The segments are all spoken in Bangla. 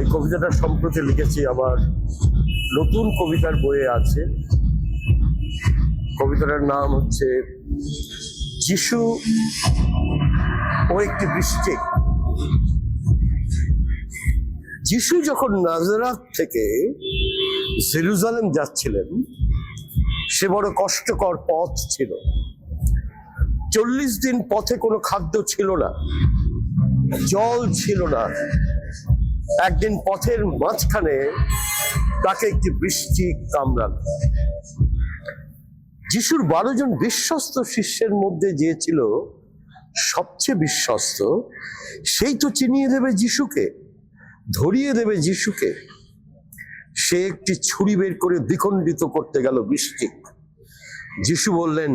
এই কবিতাটা সম্প্রতি লিখেছি আমার নতুন কবিতার বইয়ে আছে। কবিতাটার নাম হচ্ছে যিশু ও একটি বৃষ্টি। যিশু যখন নাজারাত থেকে জেরুজালেম যাচ্ছিলেন, সে বড় কষ্টকর পথ ছিল। চল্লিশ দিন পথে কোনো খাদ্য ছিল না, জল ছিল না। একদিন পথের মাঝখানে তাকে একটি বৃষ্টি কামড়াল। যিশুর বারো জন বিশ্বস্ত শিষ্যের মধ্যে যে ছিল সবচেয়ে বিশ্বস্ত, সেই তো চিনিয়ে দেবে যিশুকে, ধরিয়ে দেবে যিশুকে। সে একটি ছুরি বের করে দ্বিখণ্ডিত করতে গেল বৃষ্টি। যিশু বললেন,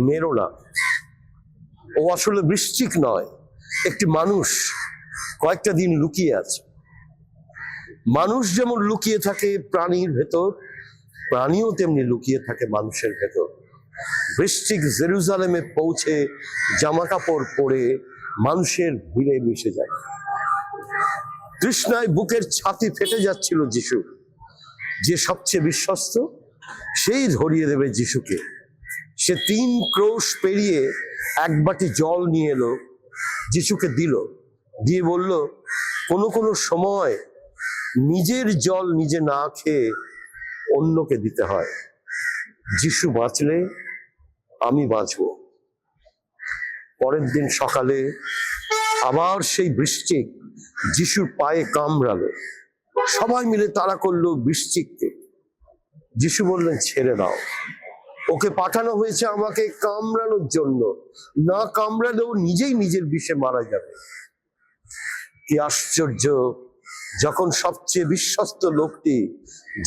মেরো না। ও আসলে বৃশ্চিক নয়, একটি মানুষ। কয়েকটা দিন লুকিয়ে আছে। মানুষ যেমন লুকিয়ে থাকে প্রাণীর ভেতর, প্রাণীও তেমনি লুকিয়ে থাকে মানুষের ভেতর। বৃশ্চিক জেরুজালেমে পৌঁছে জামা কাপড় পরে মানুষের ভিড়ে মিশে যায়। তৃষ্ণায় বুকের ছাতি ফেটে যাচ্ছিল যিশু। যে সবচেয়ে বিশ্বস্ত, সেই ধরিয়ে দেবে যিশুকে। সে তিন ক্রোশ পেরিয়ে এক বাটি জল নিয়ে এলো, যিশুকে দিল। দিয়ে বলল, কোনো কোনো সময় নিজের জল নিজে না খেয়ে অন্যকে দিতে হয়। যিশু বাঁচলে আমি বাঁচব। পরের দিন সকালে আবার সেই বৃশ্চিক যিশুর পায়ে কামড়ালো। সবাই মিলে তারা করল বৃশ্চিককে যিশু বললেন, ছেড়ে দাও। ওকে পাঠানো হয়েছে আমাকে কামড়ানোর জন্য। না কামড়ালেও নিজেই নিজের বিষে মারা যাবে। কি আশ্চর্য। যখন সবচেয়ে বিশ্বস্ত লোকটি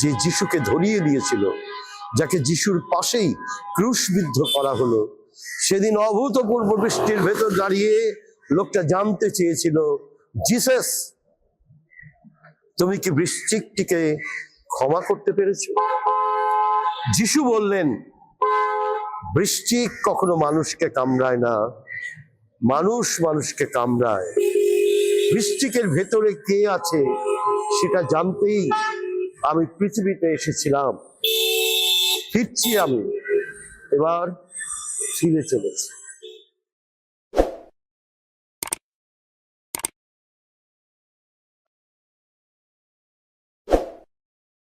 যে যিশুকে ধরিয়ে দিয়েছিল, যাকে যিশুর পাশেই ক্রুশবিদ্ধ করা হলো, সেদিন অভূতপূর্ব বৃষ্টির ভেতর দাঁড়িয়ে লোকটা জানতে চেয়েছিল, জিসাস, তুমি কি বৃশ্চিকটিকে ক্ষমা করতে পেরেছ? যিশু বললেন, বৃশ্চিক কখনো মানুষকে কামড়ায় না, মানুষ মানুষকে কামড়ায়। বৃশ্চিকের ভেতরে কে আছে সেটা জানতেই আমি পৃথিবীতে এসেছিলাম। ফিরছি আমি। এবার ফিরে চলেছি।